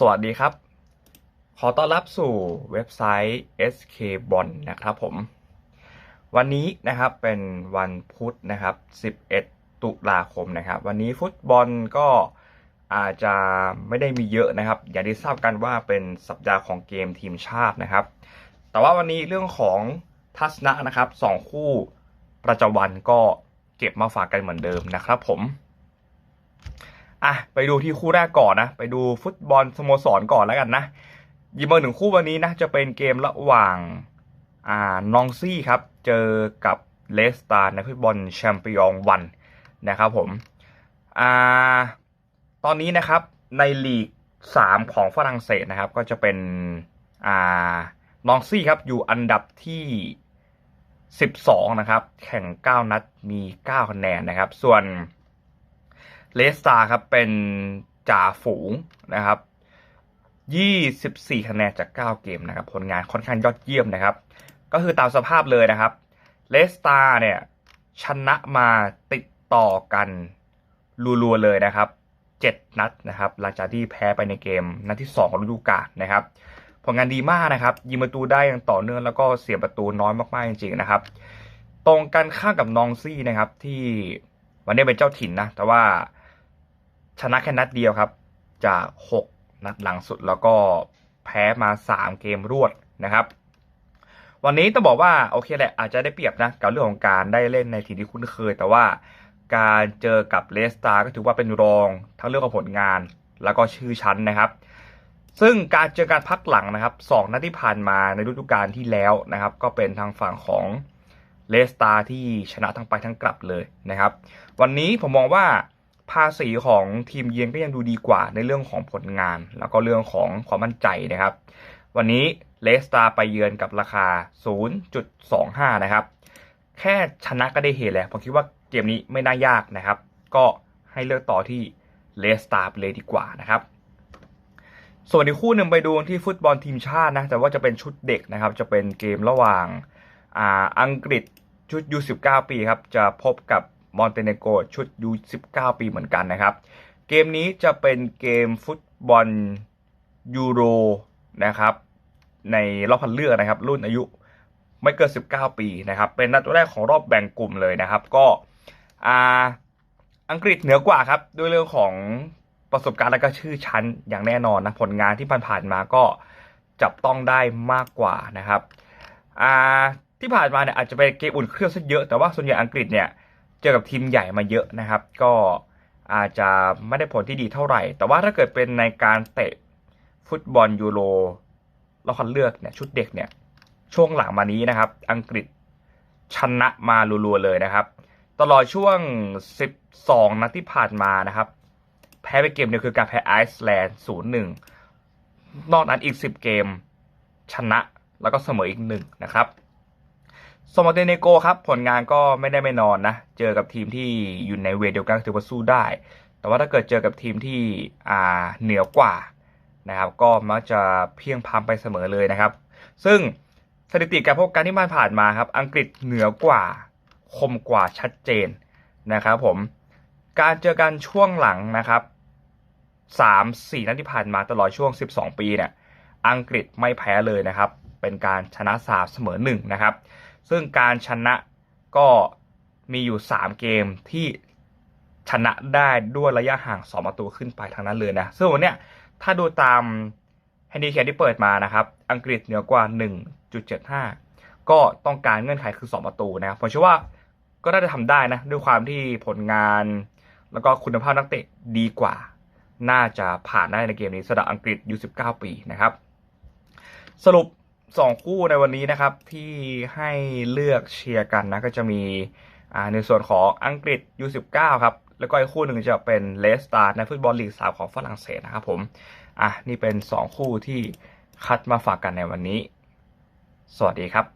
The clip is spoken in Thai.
สวัสดีครับ ขอต้อนรับสู่เว็บไซต์ SK b o n นะครับผม วันนี้นะครับเป็นวันพุธนะครับ 11 ตุลาคมนะครับ วันนี้ฟุตบอลก็อาจจะไม่ได้มีเยอะนะครับ อย่างที่ทราบกันว่าเป็นสัปดาห์ของเกมทีมชาตินะครับ แต่ว่าวันนี้เรื่องของทัศนะนะครับสองคู่ประจวันก็เก็บมาฝากกันเหมือนเดิมนะครับผม อะไปดูที่คู่แรกก่อนนะ ไปดูฟุตบอลสโมสรก่อนแล้วกันนะยิบมาหนึ่งคู่วันนี้นะจะเป็นเกมระหว่างอ่านองซี่ครับ เจอกับเลสตาในฟุตบอลแชมเปี้ยนวันนะครับผมอ่าตอนนี้นะครับในลีก 3 ของฝรั่งเศสนะครับ ก็จะเป็นอ่านองซี่ครับอยู่อันดับที่ 12 นะครับ แข่ง 9 นัดมี 9 คะแนนนะครับ ส่วน เลสตาครับเป็นจ่าฝูงนะครับ24 คะแนนจาก 9 เกมนะครับผลงานค่อนข้างยอดเยี่ยมนะครับ ก็คือตามสภาพเลยนะครับเลสตาเนี่ยชนะมาติดต่อกันรัวๆเลยนะครับ 7 นัดนะครับ หลังจากที่แพ้ไปในเกม นัดที่2ของฤดูกาลนะครับ ผลงานดีมากนะครับ ยิงประตูได้อย่างต่อเนื่องแล้วก็เสียประตูน้อยมากๆจริงๆนะครับ ตรงกันข้ามกับนองซี่นะครับที่วันนี้เป็นเจ้าถิ่นนะ แต่ว่า ชนะแค่นัดเดียวครับ จาก 6 นัดหลังสุดแล้วก็แพ้มา 3 เกมรวดนะครับ วันนี้ต้องบอกว่าโอเคแหละอาจจะได้เปรียบนะกับเรื่องของการได้เล่นในทีมที่คุ้นเคย แต่ว่าการเจอกับเลสตาก็ถือว่าเป็นรองทั้งเรื่องของผลงาน แล้วก็ชื่อชั้นนะครับ ซึ่งการเจอการพักหลังนะครับสองนัดที่ผ่านมาในฤดูกาลที่แล้วนะครับ ก็เป็นทางฝั่งของเลสตาที่ชนะทั้งไปทั้งกลับเลยนะครับ วันนี้ผมมองว่า ภาษีของทีมเยือนก็ยังดูดีกว่าในเรื่องของผลงาน แล้วก็เรื่องของความมั่นใจนะครับ วันนี้เลสตาไปเยือนกับราคา 0.25 นะครับ แค่ชนะก็ได้เฮแล้วผมคิดว่าเกมนี้ไม่น่ายากนะครับ ก็ให้เลือกต่อที่เลสตาไปเลยดีกว่านะครับ ส่วนอีกคู่หนึ่งไปดูที่ฟุตบอลทีมชาตินะ แต่ว่าจะเป็นชุดเด็กนะครับ จะเป็นเกมระหว่างอ,อังกฤษชุด U19 ปีครับ จะพบกับ มอนเตเนโกรชุด U19 ปีเหมือนกันนะครับ เกมนี้จะเป็นเกมฟุตบอลยูโรนะครับในรอบคัดเลือกนะครับ รุ่นอายุไม่เกิน 19 ปีนะครับ เป็นนัดแรกของรอบแบ่งกลุ่มเลยนะครับ ก็อ่าอังกฤษเหนือกว่าครับ ด้วยเรื่องของประสบการณ์และก็ชื่อชั้นอย่างแน่นอนนะ ผลงานที่ผ่านๆมาก็จับต้องได้มากกว่านะครับอ่าที่ผ่านมาเนี่ยอาจจะเป็นเกมอุ่นเครื่องซะเยอะ แต่ว่าส่วนใหญ่อังกฤษเนี่ย เจอกับทีมใหญ่มาเยอะนะครับ ก็อาจจะไม่ได้ผลที่ดีเท่าไหร่ แต่ว่าถ้าเกิดเป็นในการเตะฟุตบอลยูโรเราคัดเลือกเนี่ยชุดเด็กเนี่ยช่วงหลังมานี้นะครับ อังกฤษชนะมารัวๆเลยนะครับ ตลอดช่วง 12 นัดที่ผ่านมานะครับ แพ้ไปเกมเดียวคือการแพ้ไอซ์แลนด์ 0-1 นอกนั้นอีก 10 เกมชนะแล้วก็เสมออีกหนึ่งนะครับ สมอเตเนโกครับ ผลงานก็ไม่ได้ไม่นอนนะ เจอกับทีมที่อยู่ในเวทเดียวกันถือว่าสู้ได้ แต่ว่าถ้าเกิดเจอกับทีมที่อ่าเหนือกว่านะครับ ก็มักจะเพียงพำไปเสมอเลยนะครับ ซึ่งสถิติการพบกันที่ผ่านมาครับ อังกฤษเหนือกว่าคมกว่าชัดเจนนะครับผม การเจอกันช่วงหลังนะครับสามสี่นัดที่ผ่านมาตลอดช่วง 12 ปีเนี่ย อังกฤษไม่แพ้เลยนะครับ เป็นการชนะสามเสมอหนึ่งนะครับ ซึ่งการชนะก็มีอยู่ 3 เกมที่ชนะได้ด้วยระยะห่าง 2 ประตูขึ้นไปทางนั้นเลยนะ ซึ่งวันเนี้ยถ้าดูตามแฮนดี้แคที่เปิดมานะครับ อังกฤษเหนือกว่า 1.75 ก็ต้องการเงื่อนไขคือ 2 ประตูนะครับผมเชื่อว่าก็น่าจะทำได้นะ ด้วยความที่ผลงานแล้วก็คุณภาพนักเตะดีกว่า น่าจะผ่านได้ในเกมนี้สำหรับอังกฤษ U19 ปีนะครับ สรุป สองคู่ในวันนี้นะครับที่ให้เลือกเชียร์กันนะก็จะมีในส่วนของอังกฤษ U19 ครับ แล้วก็อีกคู่หนึ่งจะเป็นเลสตาในฟุตบอลลีกสามของฝรั่งเศสนะครับผมอะนี่เป็น 2 คู่ที่คัดมาฝากกันในวันนี้ สวัสดีครับ